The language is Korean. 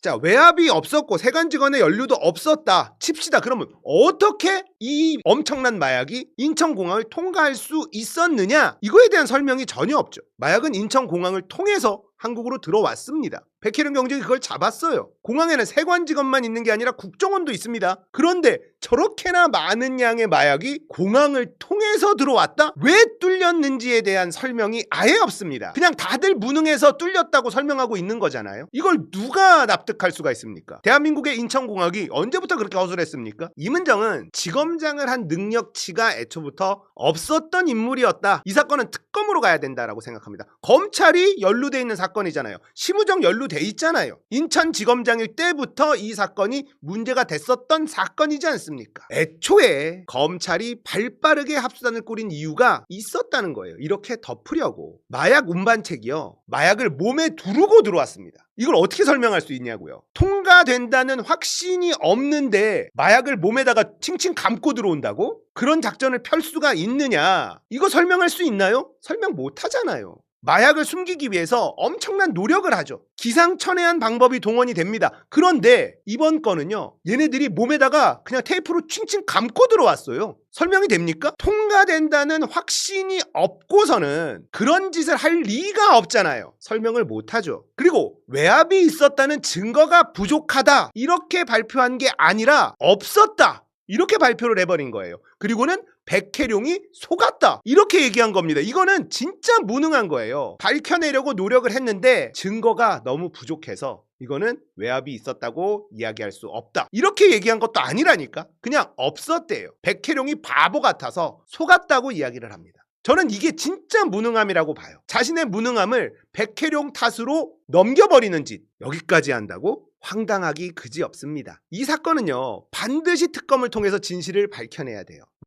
자, 외압이 없었고 세관직원의 연료도 없었다. 칩시다. 그러면 어떻게 이 엄청난 마약이 인천공항을 통과할 수 있었느냐? 이거에 대한 설명이 전혀 없죠. 마약은 인천공항을 통해서 한국으로 들어왔습니다. 백혜련 경정이 그걸 잡았어요. 공항에는 세관 직원만 있는 게 아니라 국정원도 있습니다. 그런데 저렇게나 많은 양의 마약이 공항을 통해서 들어왔다? 왜 뚫렸는지에 대한 설명이 아예 없습니다. 그냥 다들 무능해서 뚫렸다고 설명하고 있는 거잖아요. 이걸 누가 납득할 수가 있습니까? 대한민국의 인천공항이 언제부터 그렇게 허술했습니까? 이문정은 지검장을 한 능력치가 애초부터 없었던 인물이었다. 이 사건은 특검으로 가야 된다라고 생각합니다. 검찰이 연루돼 있는 사건이잖아요. 심우정 연루 돼 있잖아요. 인천지검장일 때부터 이 사건이 문제가 됐었던 사건이지 않습니까? 애초에 검찰이 발빠르게 합수단을 꾸린 이유가 있었다는 거예요. 이렇게 덮으려고. 마약 운반책이요. 마약을 몸에 두르고 들어왔습니다. 이걸 어떻게 설명할 수 있냐고요. 통과된다는 확신이 없는데 마약을 몸에다가 칭칭 감고 들어온다고? 그런 작전을 펼 수가 있느냐? 이거 설명할 수 있나요? 설명 못 하잖아요. 마약을 숨기기 위해서 엄청난 노력을 하죠. 기상천외한 방법이 동원이 됩니다. 그런데 이번 건은요, 얘네들이 몸에다가 그냥 테이프로 칭칭 감고 들어왔어요. 설명이 됩니까? 통과된다는 확신이 없고서는 그런 짓을 할 리가 없잖아요. 설명을 못 하죠. 그리고 외압이 있었다는 증거가 부족하다. 이렇게 발표한 게 아니라 없었다. 이렇게 발표를 해버린 거예요. 그리고는 백혜룡이 속았다. 이렇게 얘기한 겁니다. 이거는 진짜 무능한 거예요. 밝혀내려고 노력을 했는데 증거가 너무 부족해서 이거는 외압이 있었다고 이야기할 수 없다. 이렇게 얘기한 것도 아니라니까. 그냥 없었대요. 백혜룡이 바보 같아서 속았다고 이야기를 합니다. 저는 이게 진짜 무능함이라고 봐요. 자신의 무능함을 백혜룡 탓으로 넘겨버리는 짓. 여기까지 한다고? 황당하기 그지 없습니다. 이 사건은요, 반드시 특검을 통해서 진실을 밝혀내야 돼요.